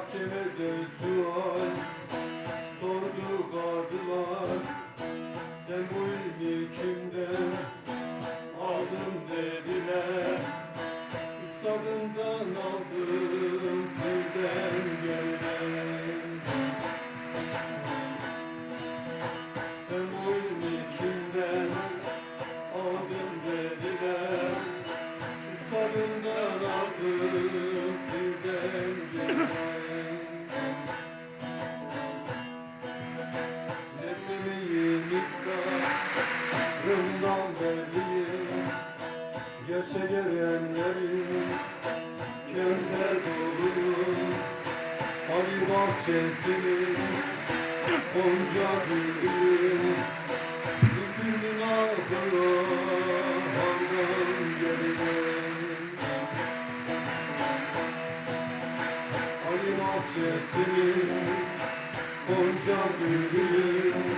Mahkemede sual sordu Gerçek erenlerin kender doluyum Ali bahçesinin Gonca gülüyüm Bütün günahlara haldan gelirim Ali bahçesinin Gonca gülüyüm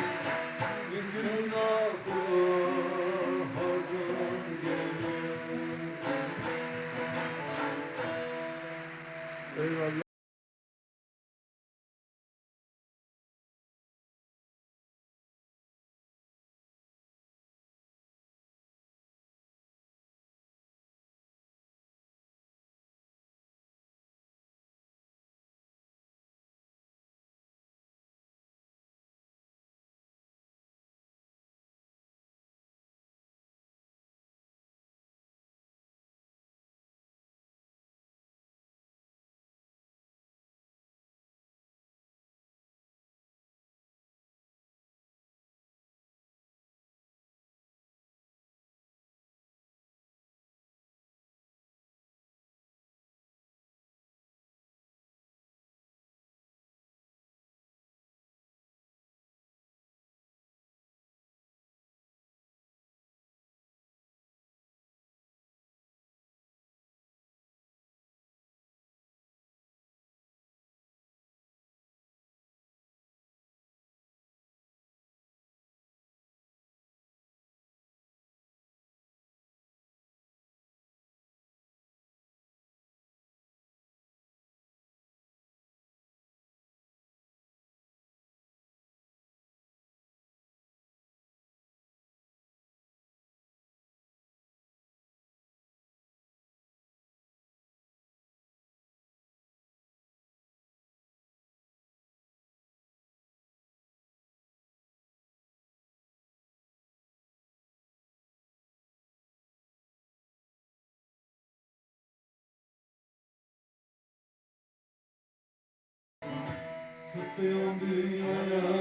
Sıkıyorum dünyaya.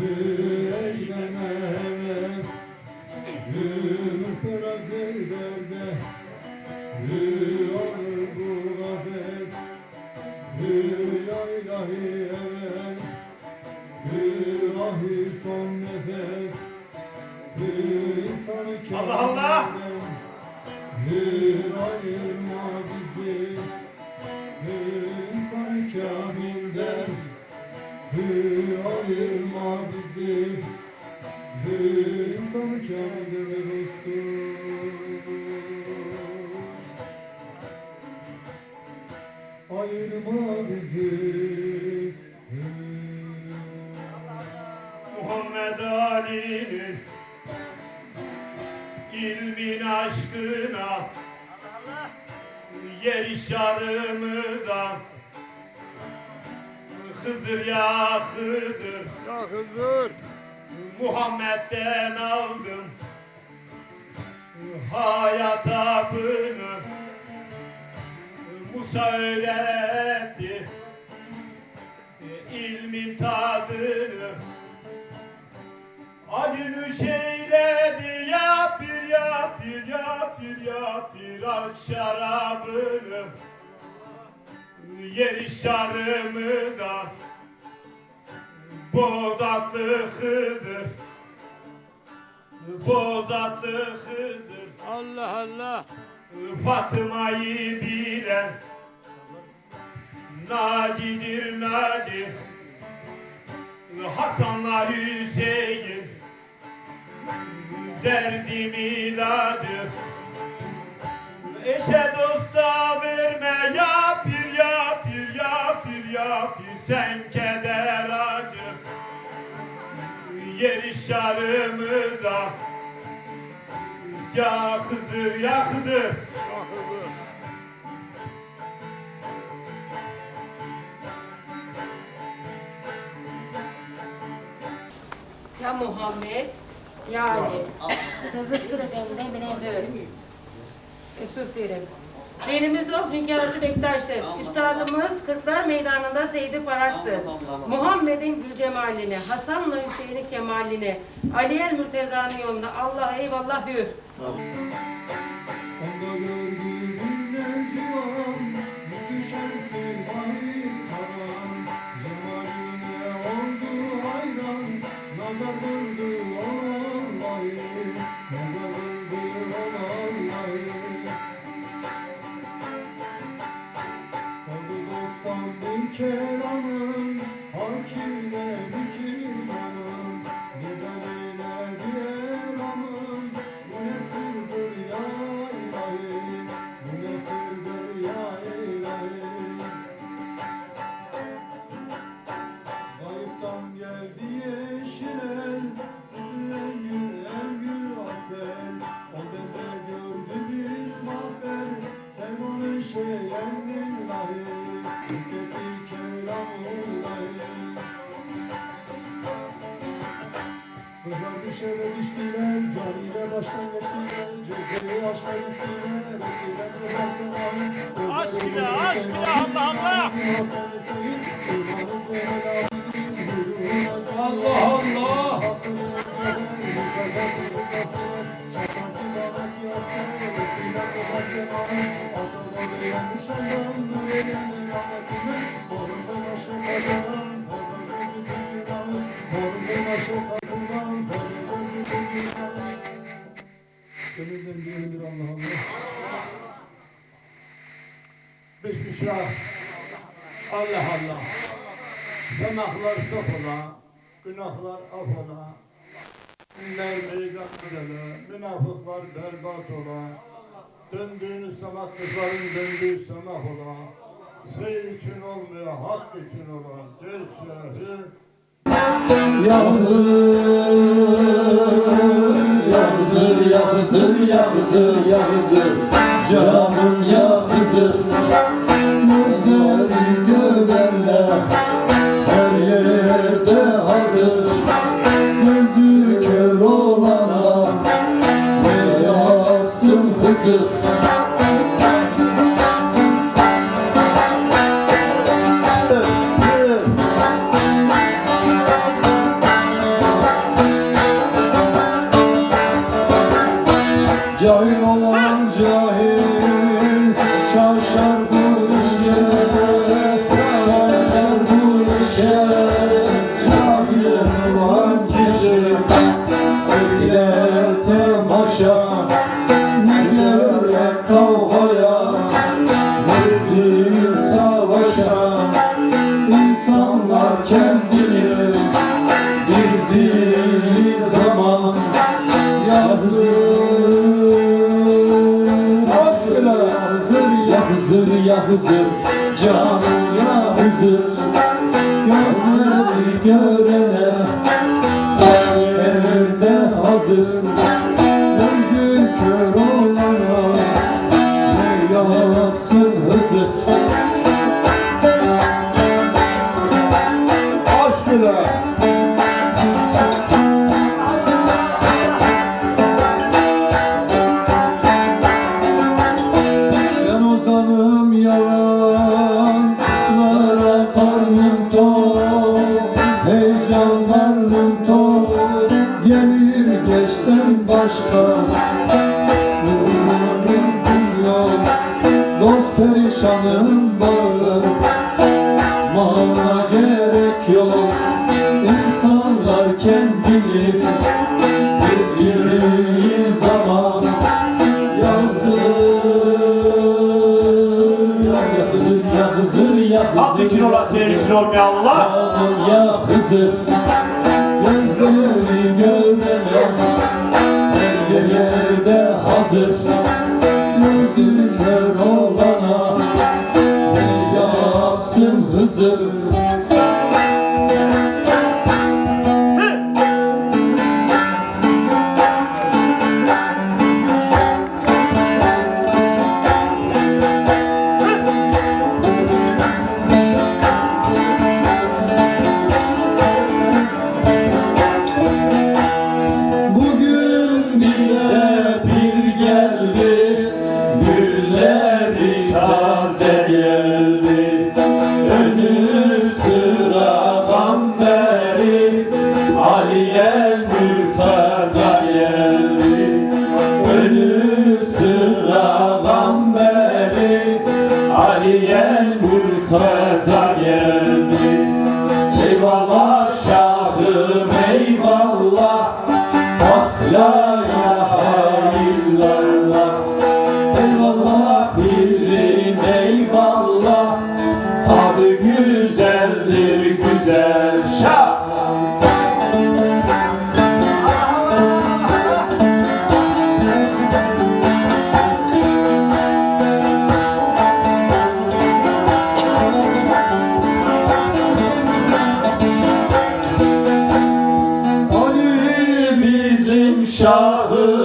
Yüreğlemez Yürür derde Yürür alır bu kafes. Yürür ya ilahi evvel Yürür ahir son nefes. Yürür insanı Allah Allah! kârden Yürür ayırma bizi. Yürür insanı kamilden Yürür insanı kamilden ve dostum Ayırma bizi Muhammed Ali'nin ilmin aşkına yer şarımıza Hızır ya Hızır Ya Hızır. Muhammed'den aldım. Hayata bunu Musa öğretti ilmin tadını. Ali nüşeyledi yapir yapir yapir yapir al şarabını Yeri şarımıza Bozatlı Hızır Bozatlı Hızır Allah Allah. Fatıma'yı bilen Nacidir Naci. Hasanlar Hüseyin Derdim ilacı Eşe dosta verme yapir yapir Sen keder acı Yeri şarımıza Ya Hızır ya Hızır Ya Muhammed, ya Ali. Sırrı sırrı benden beni böyle. Yusuf derim. Benimiz o hünkârcı Bektaş'tır. Üstadımız Kırklar Meydanı'nda Seydi Farak'tır. Muhammed'in gül cemalini, Hasan'la Hüseyin'in kemalini, Ali el Mürteza'nın yolunda Allah eyvallah hür. Onda bin kelamın Hakimle hükümranın Aşk ile, aşk ile, Allah, Allah! Allah Allah! Gönülden bir Allah Allah. Bismillah. Allah Allah. Günahlar çok ola. Günahlar af ola. Ünler meydan edele. Münafıklar berbat ola. Döndüğünüz zaman kızların döndüğü sana ola. Seyir için olmuyor, hak için olan gerçeği Yazır, yazır, yazır, yazır Canım yazır ya Hızır Canım ya Hızır Gözleri görene yarın tohum gelir geçten başka Vurulur dünya dost perişanım bağır Mala gerek yok insanlar kendini Bildiği zaman yazır Hak için olan senin için olmayan Allah. Ya Hızır. Yapsın Hızır bizim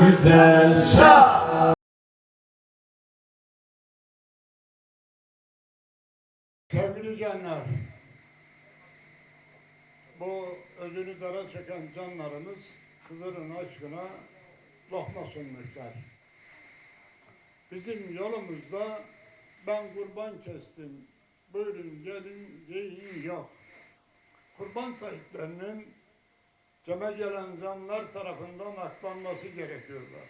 güzel şah Sevgili canlar, bu özünü dara çeken canlarımız Hızır'ın aşkına lokma sunmuşlar. Bizim yolumuzda ben kurban kestim, buyurun gelin yiyin yok. Kurban sahiplerinin ceme gelen canlar tarafından aklanması gerekiyorlar.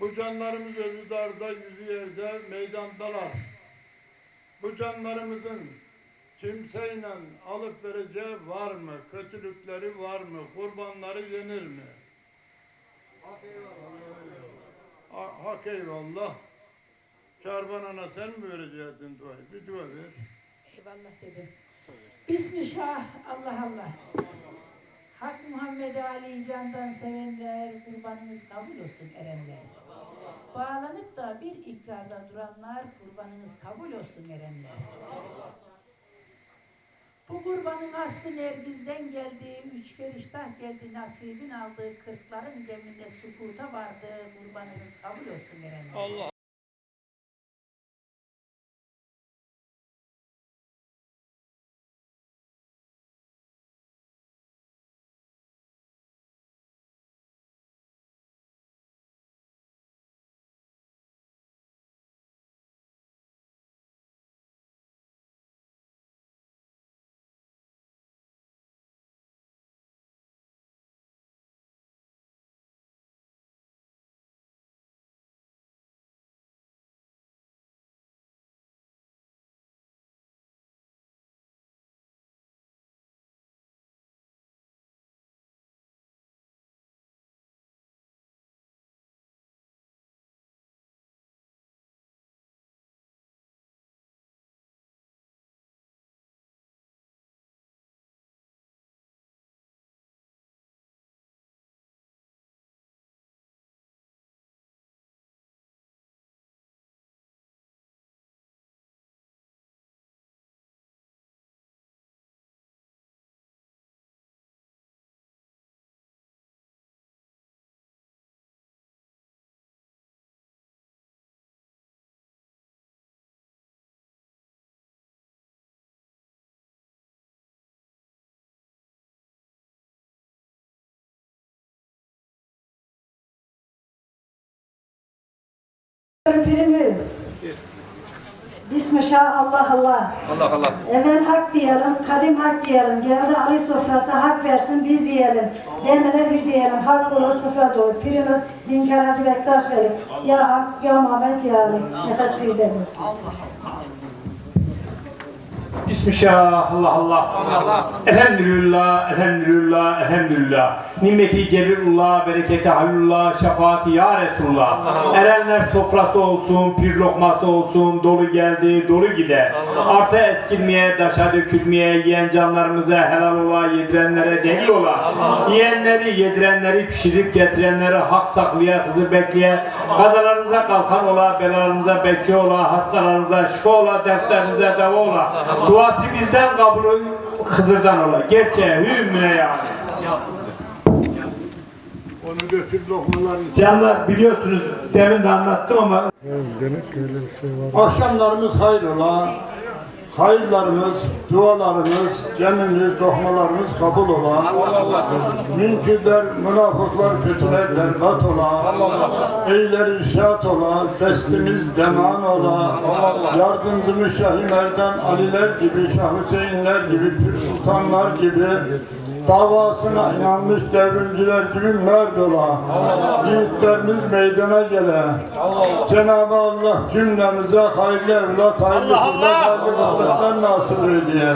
Bu canlarımız özü darda, yüzü yerde, meydandalar. Bu canlarımızın kimseyle alıp vereceği var mı? Kötülükleri var mı? Kurbanları yenir mi? Ha- Hak eyvallah. Kervan ana sen mi verecektin duayı? Bir dua ver. Eyvallah dedim. Bismillah, Allah Allah. Hak Muhammed Ali candan sevenler, kurbanınız kabul olsun erenler. Bağlanıp da bir ikrarda duranlar, kurbanınız kabul olsun erenler. Bu kurbanın aslı Nergiz'den geldi, üç feriştah geldi, nasibin aldı, kırkların deminde sukuta vardı, kurbanınız kabul olsun erenler. Allah Pirimi. Bismillah Allah Allah. Allah Allah. Evvel hak diyelim, kadim hak diyelim. Geldi Ali sofrası hak versin biz yiyelim. Demine hü diyelim, hak olur sofra doğru. Pirimiz bin karacı bektaş verir. Ya hak ya Muhammed ya Ali. Nefes bir dedi. Bismillah, Allah Allah. Elhamdülillah, elhamdülillah, elhamdülillah. Nimeti celilullah, bereketi halullah, şefaati ya Resulullah. Erenler sofrası olsun, pir lokması olsun, dolu geldi, dolu gider. Artı eskilmeye, taşa dökülmeye, yiyen canlarımıza helal ola, yedirenlere delil ola. Yiyenleri, yedirenleri, pişirip getirenleri hak saklaya, kızı bekleye, kazalarınıza kalkan ola, belalarınıza bekçi ola, hastalarınıza şifa ola, dertlerinize deva ola. Duası bizden kabulü Hızır'dan ola. Gerçeği hümüne yani. Onu götür lokmalarını. Canlar biliyorsunuz demin de anlattım ama Demek ki öyle bir şey var. Akşamlarımız hayrola. Hayırlarımız, dualarımız, cemimiz, dokmalarımız kabul ola. Münkirler, münafıklar, kötüler berbat ola. Eyler inşaat ola, destimiz deman ola. Yardımcımız Şah-ı Merdan Aliler gibi, Şah Hüseyinler gibi, Pir Sultanlar gibi, davasına inanmış devrimciler gibi merd ola. Yiğitlerimiz meydana gele. Cenab-ı Allah cümlemize hayırlı evlat, hayırlı Allah! hayırlı nasip eyleye.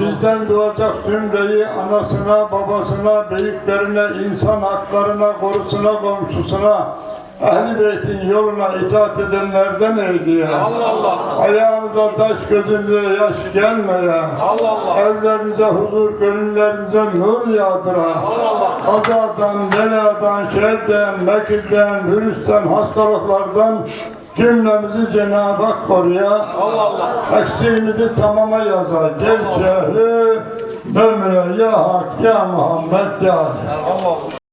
Bizden doğacak tümreyi anasına, babasına, büyüklerine, insan haklarına, korusuna, komşusuna, Ehl-i Beyt'in yoluna itaat edenlerden eyleye. Allah Allah. Ayağınıza taş, gözünüze yaş gelmeye. Allah Allah. Evlerinize huzur, gönüllerinize nur yağdıra. Allah Allah. Kazadan, beladan, şerden, mekirden, virüsten, hastalıklardan cümlemizi Cenab-ı Hak koruya. Allah Allah. Eksiğimizi tamama yazar. Gerçeği, ömre ya Hak ya Muhammed ya. Ali.